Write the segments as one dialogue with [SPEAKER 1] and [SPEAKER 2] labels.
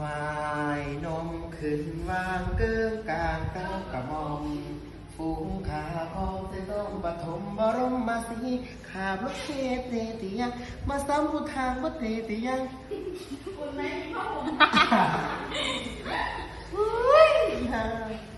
[SPEAKER 1] วายนมขึ้นวางเกิงกลางเก้ากระหม่อมฝูงขาคองจะต้องปฐมบรมมาสีขาบรถเทเตติยังมาซ้ำผู้ทางวัดเทติยัง
[SPEAKER 2] ที่ช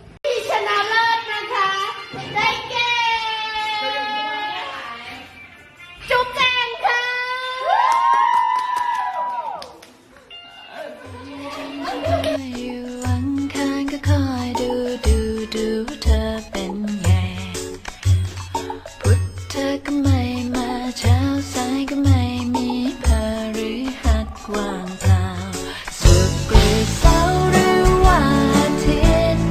[SPEAKER 2] เช้า
[SPEAKER 3] สายก็ไม่มีพาหรือหัดว่างเปล่าสุกร์หรือเสาร์หรือวันอาทิตย์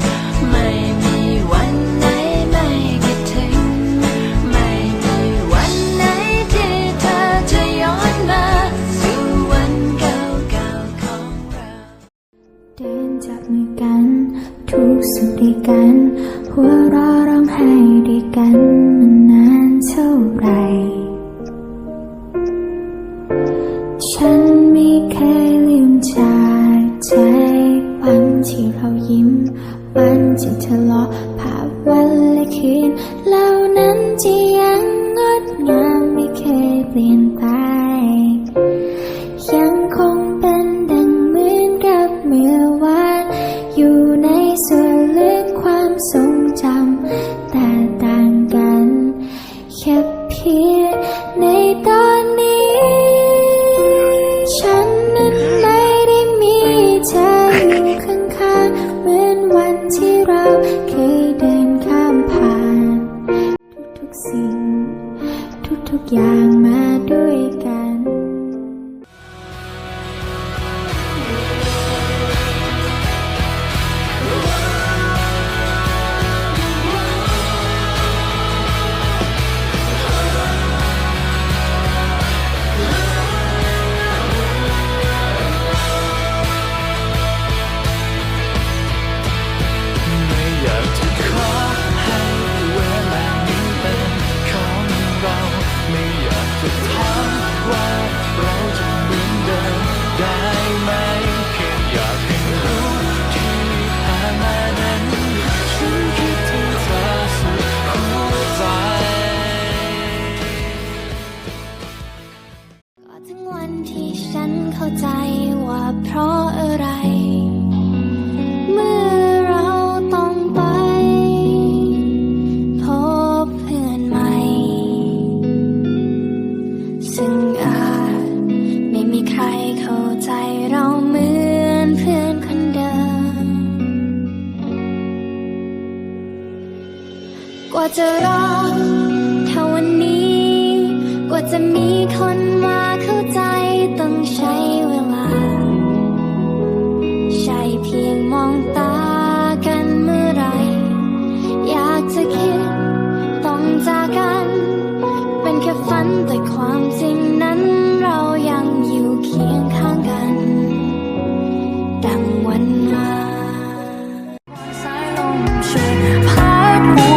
[SPEAKER 3] ไม่มีวันไหนไม่คิดถึง ไม่มีวันไหนที่เธอจะย้อนมาสู่วันเก่าๆของเรา
[SPEAKER 4] เดินจับมือกัน ทุกสุขด้วยกัน หัวเราะร้องไห้ด้วยกัน มันนานเท่าไหร่ คืนเหล่านั้นที่ยังงดงามไม่เคยเปลี่ยน อย่างมา
[SPEAKER 5] ฉันเข้า
[SPEAKER 4] ใจว่าเพราะอะไร เมื่อเราต้องไป พบเพื่อนใหม่ ซึ่งอาจไม่มีใครเข้าใจเราเหมือนเพื่อนคนเดิม กว่าจะรอเท่าวันนี้ กว่าจะมีคน ใช้เวลา ใช่เพียงมองตากันเมื่อไร อยากจะคิดต้องจากกัน เป็นแค่ฝันแต่ความจริงนั้นเรายังอยู่เคียงข้างกัน ดังวันวาน
[SPEAKER 3] สายลมช่วยพัดหัว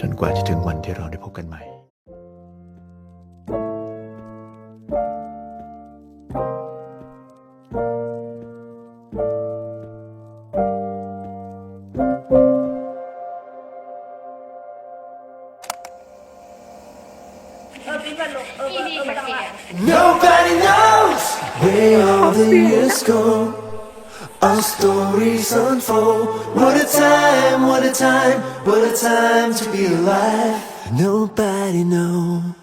[SPEAKER 6] จนกว่าจะถึงวันที่เราได้พบกันใหม่
[SPEAKER 5] Nobody knows where all the years go. Our stories unfold. What a time, what a time, what a time to be alive. Nobody knows.